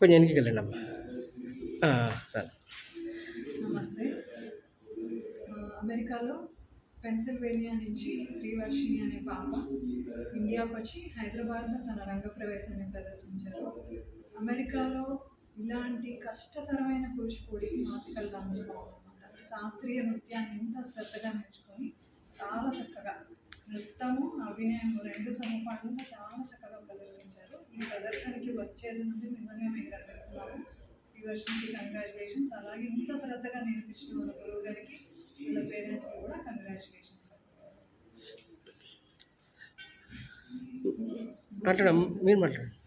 కొంచెం వెనక్కి వెళ్ళండి అమ్మా సరే. నమస్తే. అమెరికాలో పెన్సిల్వేనియా నుంచి శ్రీవర్షిణి అనే పాప ఇండియాకు వచ్చి హైదరాబాద్లో తన రంగ ప్రవేశాన్ని ప్రదర్శించారు. అమెరికాలో ఇలాంటి కష్టతరమైన కూచిపూడి క్లాసికల్ డాన్స్ ఫామ్ శాస్త్రీయ నృత్యాన్ని ఎంత శ్రద్ధగా నేర్చుకొని చాలా చక్కగా నృత్యము అభినయము రెండు సమపాఠంలో చాలా చక్కగా ప్రదర్శించారు. ఈ ప్రదర్శనకి వచ్చేసినందుకు నిజంగా మేము గర్విస్తున్నాము ఈ వర్షన్కి కంగ్రాచులేషన్స్ అలాగే ఇంత శ్రద్ధగా నేర్పించిన వాళ్ళ గురువు గారికి వాళ్ళ పేరెంట్స్కి కూడా కంగ్రాచులేషన్స్ మాట్లాడమ్మా మీరు మాట్లాడండి.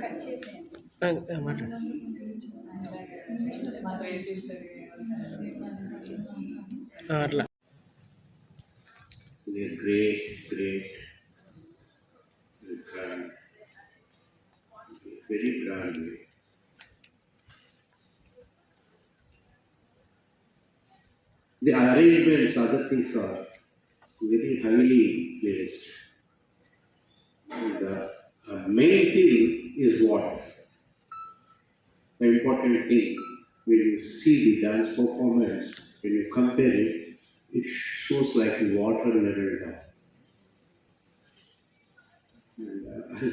కట్ చేసేయండి. మా అట్లా. In a very grand way. The arrangements, other things are very highly placed. The uh, main thing is what? The important thing, when you see the dance performance, when you compare it, it shows like water level down. And uh, I have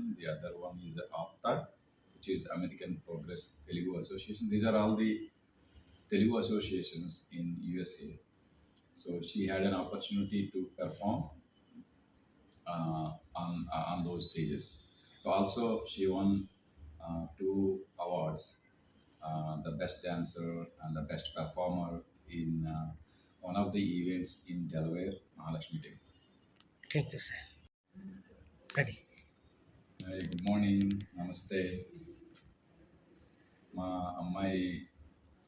Association. The other one is APTA, which is American Progress Telugu Association. These are all the Telugu associations in USA. So she had an opportunity to perform uh, on, uh, on those stages. So also she won uh, two awards, uh, the best dancer and the best performer in uh, one of the events in Delaware, Mahalakshmi Temple. Thank you, sir. Ready. Good morning నమస్తే. మా అమ్మాయి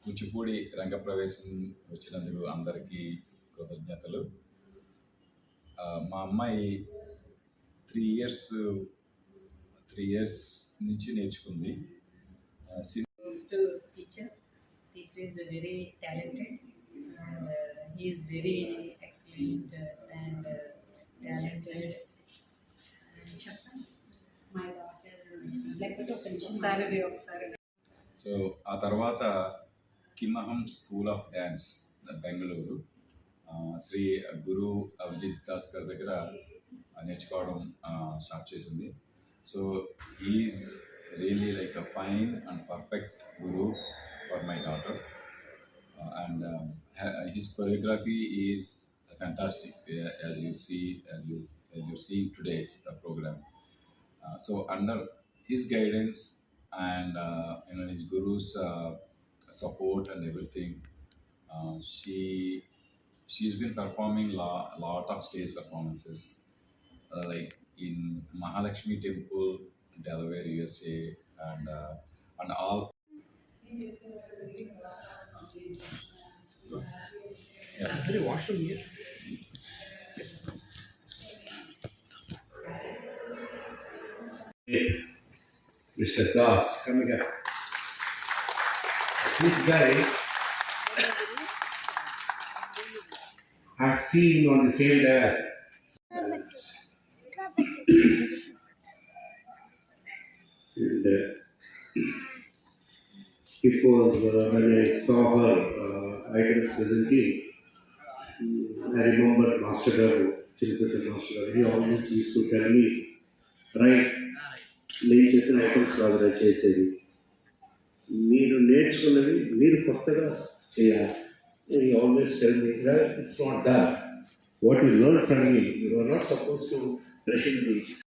కూచిపూడి రంగప్రవేశం వచ్చినందుకు అందరికీ కృతజ్ఞతలు. మా అమ్మాయి three years three years నుంచి నేర్చుకుంది. టీచర్ సి- still teacher. Teacher is a very talented uh, so ఆ తర్వాత కిమహం school of dance Bengaluru. Shri Guru Abhijit Das గారి దగ్గర నేర్చుకోవడం స్టార్ట్ చేసింది. So is really like a fine and perfect guru for my daughter. And his choreography is fantastic uh, as you see as you as you see today's uh, program uh, so under his guidance and uh, you know his guru's uh, support and everything. Uh, she she's been performing a lot, lot of stage performances uh, like in Mahalakshmi Temple, Delaware, USA, and uh, and all. Yeah. Here? Yeah. Mr. Das, come here. This guy, I've seen on the same day as. And uh, it was uh, when I saw her uh, items presenting, I remember Master Garu, Chirisata Master Garu, he always used to tell me, right, నేను చెప్పిన items కాదురా చేసేది మీరు నేర్చుకున్నవి మీరు కొత్తగా చేయాలి. You always tell me it's not that what you learn from me you are not suppose to brushing the